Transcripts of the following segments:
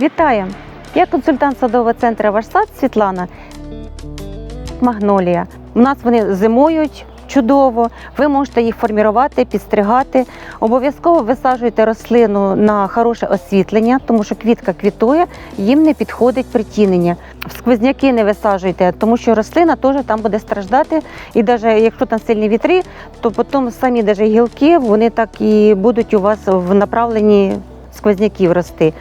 Вітаю! Я консультант садового центру Ваш сад Світлана. Магнолія. У нас вони зимують чудово. Ви можете їх формувати, підстригати. Обов'язково висаджуйте рослину на хороше освітлення, тому що квітка квітує, їм не підходить притінення. В сквозняки не висаджуйте, тому що рослина теж там буде страждати. І навіть якщо там сильні вітри, то потім самі даже гілки вони так і будуть у вас в направленні сквозняків рости.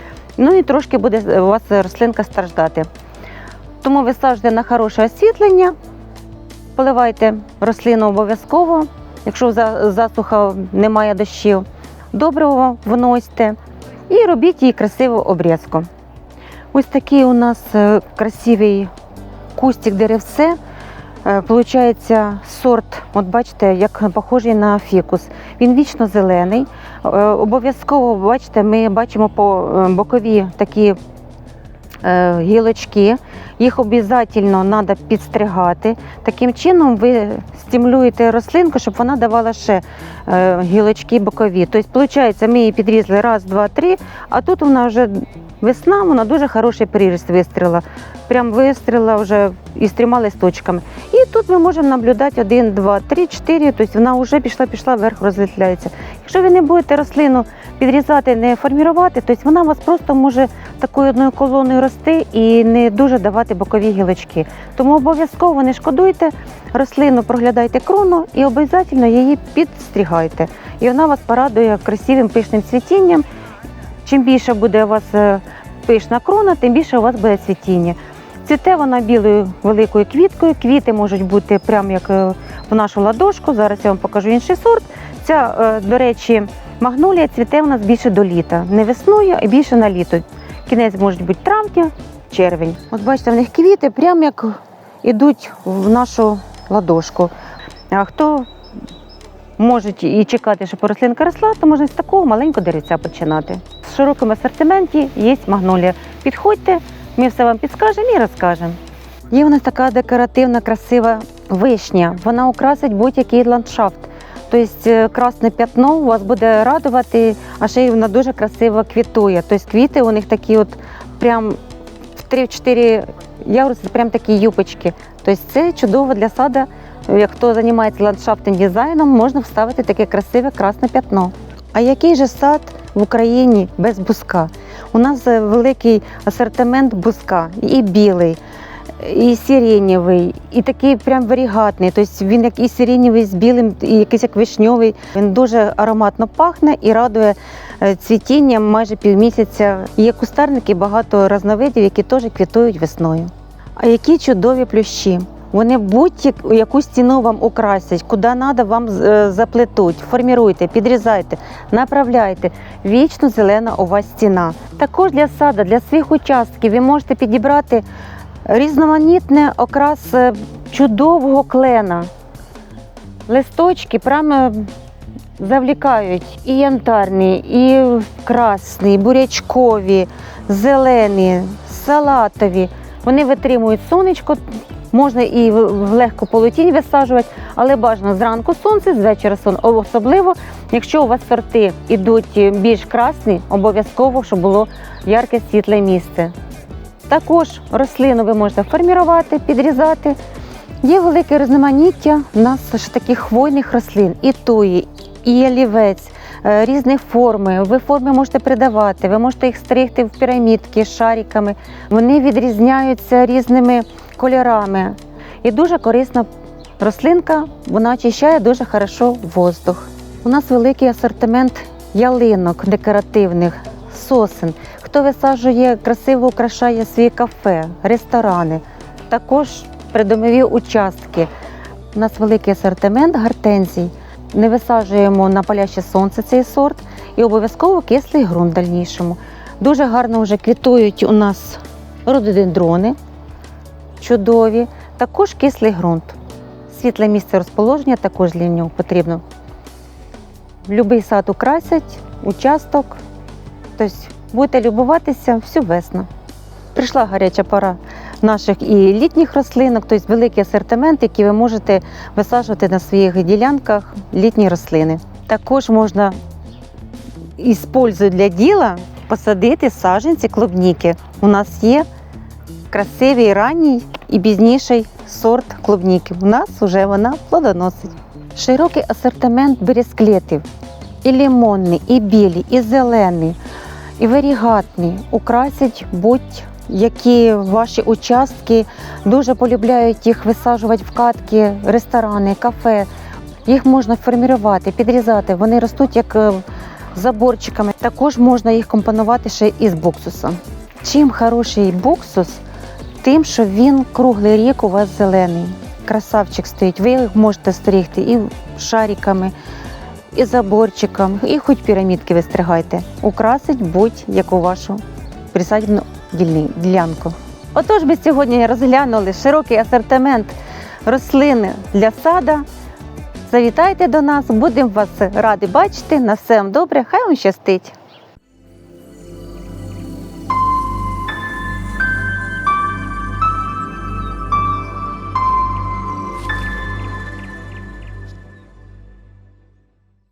Ну і трошки буде у вас рослинка страждати. Тому висаджуйте на хороше освітлення, поливайте рослину обов'язково, якщо засуха немає дощів, добриво вносьте і робіть їй красиву обрізку. Ось такий у нас е, красивий кустик деревце. Е, Получається сорт, от бачите, як похожий на фікус. Він вічно зелений. Е, Обов'язково бачите, ми бачимо по е, бокові такі гілочки. Їх обов'язково треба підстригати. Таким чином ви стимулюєте рослинку, щоб вона давала ще гілочки бокові. Тобто, виходить, ми її підрізали раз, два, три, а тут вона вже весна, вона дуже хороший приріст вистріла. Прям вистріла вже із трьома листочками. І тут ми можемо наблюдати один, два, три, чотири. Тобто вона вже пішла, пішла вверх, розлітляється. Якщо ви не будете рослину підрізати, не формувати, тобто вона у вас просто може такою одною колоною рости і не дуже давати бокові гілочки. Тому обов'язково не шкодуйте рослину, проглядайте крону і обов'язково її підстрігайте. І вона вас порадує красивим пишним цвітінням. Чим більше буде у вас е, пишна крона, тим більше у вас буде цвітіння. Цвіте вона білою великою квіткою. Квіти можуть бути прямо як е, в нашу ладошку. Зараз я вам покажу інший сорт. Ця, е, до речі, магнолія цвіте у нас більше до літа. Не весною, а більше на літо. Кінець може бути травня, червень. От бачите, в них квіти прямо як ідуть в нашу ладошку. А хто може і чекати, щоб рослинка росла, то можна з такого маленького деревця починати. В широкому асортименті є магнолія. Підходьте, ми все вам підскажемо і розкажемо. Є у нас така декоративна, красива вишня. Вона украсить будь-який ландшафт. Тобто е, красне п'ятно у вас буде радувати, а ще й вона дуже красиво квітує. Тобто квіти у них такі от прям в 3-4 яруси, прям такі юпочки. Тобто це чудово для сада. Як хто займається ландшафтним дизайном, можна вставити таке красиве красне п'ятно. А який же сад в Україні без буска? У нас е, великий асортимент буска, і білий, і сиренєвий, і такий прям варігатний. Тобто він як і сиренєвий з білим, і якийсь як вишньовий. Він дуже ароматно пахне і радує е, цвітінням майже півмісяця. Є кустарники, багато різновидів, які теж квітують весною. А які чудові плющі! Вони будь-яку стіну вам украсять, куди треба вам е, заплетуть, форміруйте, підрізайте, направляйте. Вічно зелена у вас стіна. Також для сада, для своїх участків ви можете підібрати різноманітний окрас чудового клена. Листочки прямо завлікають і янтарні, і красні, і бурячкові, зелені, салатові. Вони витримують сонечко, можна і в легку полутінь висаджувати, але бажано зранку сонце, з вечора сон. Особливо, якщо у вас сорти йдуть більш красні, обов'язково, щоб було ярке світле місце. Також рослину ви можете формувати, підрізати. Є велике різноманіття у нас таких хвойних рослин, і туї, і ялівець, е, різних форми. Ви форми можете придавати, ви можете їх стригти в пірамідки шариками. Вони відрізняються різними кольорами. І дуже корисна рослинка, вона очищає дуже хорошо воздух. У нас великий асортимент ялинок декоративних, сосен. Хто висаджує, красиво украшає свої кафе, ресторани, також придомові участки. У нас великий асортимент гортензій. Не висаджуємо на паляще сонце цей сорт і обов'язково кислий ґрунт в дальнішому. Дуже гарно вже квітують у нас рододендрони, чудові, також кислий ґрунт. Світле місце розположення також для нього потрібно. Любий сад украсять, участок. Тобто будете любуватися всю весну. Прийшла гаряча пора наших і літніх рослинок, тобто великий асортимент, який ви можете висаджувати на своїх ділянках літні рослини. Також можна іспользувати для діла посадити саджанці клубніки. У нас є красивий ранній і пізніший сорт клубніки. У нас вже вона плодоносить. Широкий асортимент бересклетів. І лимонний, і білі, і зелений, і варігатний. Украсять будь-які ваші участки. Дуже полюбляють їх висаджувати в катки, ресторани, кафе. Їх можна формувати, підрізати. Вони ростуть як е, заборчиками. Також можна їх компонувати ще із буксусом. Чим хороший буксус, тим, що він круглий рік у вас зелений. Красавчик стоїть. Ви їх можете стригти і шариками, і заборчиком, і хоч пірамідки вистригайте. Украсить будь-яку вашу присадібну ділянку. Отож, ми сьогодні розглянули широкий асортимент рослин для сада. Завітайте до нас, будемо вас раді бачити. На все вам добре, хай вам щастить!